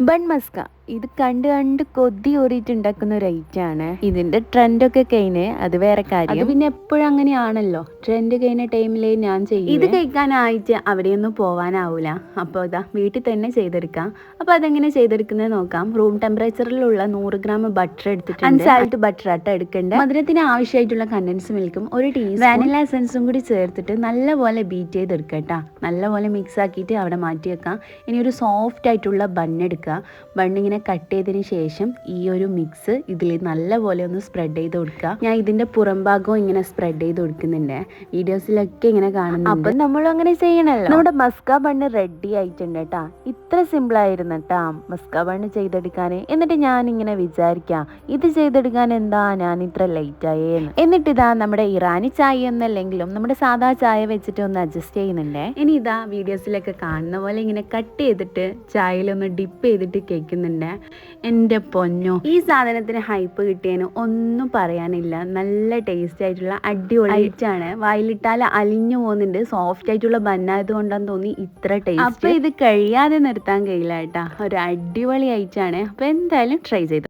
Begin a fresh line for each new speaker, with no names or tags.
Bun Musca ഇത് കണ്ട് കണ്ട് കൊതി ഓറിയിട്ട് ഉണ്ടാക്കുന്ന ഒരു ഐറ്റം ആണ്. ഇതിന്റെ ട്രെൻഡ് ഒക്കെ കഴിഞ്ഞ് അത് വേറെ
അത്
കാര്യം
പിന്നെ എപ്പോഴും അങ്ങനെയാണല്ലോ. ട്രെൻഡ് കഴിഞ്ഞ ടൈമിലേ ഞാൻ ചെയ്യും ഇത് കഴിക്കാനായിട്ട് അവിടെയൊന്നും പോവാനാവൂല. അപ്പോൾ ഇതാ വീട്ടിൽ തന്നെ ചെയ്തെടുക്കാം. അപ്പോൾ അതെങ്ങനെ ചെയ്തെടുക്കുന്നത് നോക്കാം. റൂം ടെമ്പറേച്ചറിലുള്ള നൂറ് ഗ്രാം ബട്ടർ എടുത്തിട്ട്
അൺസാൾട്ട് ബട്ടർ ആട്ട എടുക്കേണ്ട?
മധുരത്തിന് ആവശ്യമായിട്ടുള്ള കണ്ടൻസ് മിൽക്കും ഒരു ടീ വാനില എസൻസും കൂടി ചേർത്തിട്ട് നല്ലപോലെ ബീറ്റ് ചെയ്തെടുക്കട്ടാ കേട്ടോ നല്ലപോലെ മിക്സ് ആക്കിയിട്ട് അവിടെ മാറ്റി വെക്കാം ഇനി ഒരു സോഫ്റ്റ് ആയിട്ടുള്ള ബണ്ണെടുക്കുക ബണ്ണിങ്ങനെ ഇങ്ങനെ കട്ട് ചെയ്തതിന് ശേഷം ഈ ഒരു മിക്സ് ഇതിൽ നല്ലപോലെ ഒന്ന് സ്പ്രെഡ് ചെയ്ത് കൊടുക്കുക. ഞാൻ ഇതിന്റെ പുറം ഭാഗവും ഇങ്ങനെ സ്പ്രെഡ് ചെയ്ത് കൊടുക്കുന്നുണ്ട്. വീഡിയോസിലൊക്കെ ഇങ്ങനെ കാണുന്നു
അപ്പൊ നമ്മളും അങ്ങനെ ചെയ്യണല്ലോ. നമ്മുടെ മസ്ക ബണ്ണ് റെഡി ആയിട്ടുണ്ട് കേട്ടാ ഇത്ര സിമ്പിൾ ആയിരുന്നു കേട്ടാ മസ്ക ബണ്ണ് ചെയ്തെടുക്കാൻ. എന്നിട്ട് ഞാൻ ഇങ്ങനെ വിചാരിക്കാം ഇത് ചെയ്തെടുക്കാൻ എന്താ ഞാൻ ഇത്ര ലേറ്റ് ആയേന്ന് എന്നിട്ട് ഇതാ നമ്മുടെ ഇറാനി ചായ ഒന്നല്ലെങ്കിലും നമ്മുടെ സാധാ ചായ വെച്ചിട്ട് ഒന്ന് അഡ്ജസ്റ്റ് ചെയ്യുന്നുണ്ടേ.
ഇനി ഇതാ വീഡിയോസിലൊക്കെ കാണുന്ന പോലെ ഇങ്ങനെ കട്ട് ചെയ്തിട്ട് ചായയിലൊന്ന് ഡിപ്പ് ചെയ്തിട്ട് കേൾക്കുന്നുണ്ട്. എന്റെ പൊന്നോ ഈ സാധനത്തിന് ഹൈപ്പ് കിട്ടിയതിന് ഒന്നും പറയാനില്ല. നല്ല ടേസ്റ്റ് ആയിട്ടുള്ള അടിപൊളി ഐറ്റാണ്. വായിലിട്ടാൽ അലിഞ്ഞു പോകുന്നുണ്ട്. സോഫ്റ്റ് ആയിട്ടുള്ള ബന്നായത് കൊണ്ടാന്ന് തോന്നി ഇത്ര ടേസ്റ്റ് അപ്പൊ ഇത് കഴിയാതെ നിർത്താൻ കഴിയില്ല കേട്ടാ. ഒരു അടിപൊളി ഐറ്റാണ്. അപ്പൊ എന്തായാലും ട്രൈ ചെയ്തു.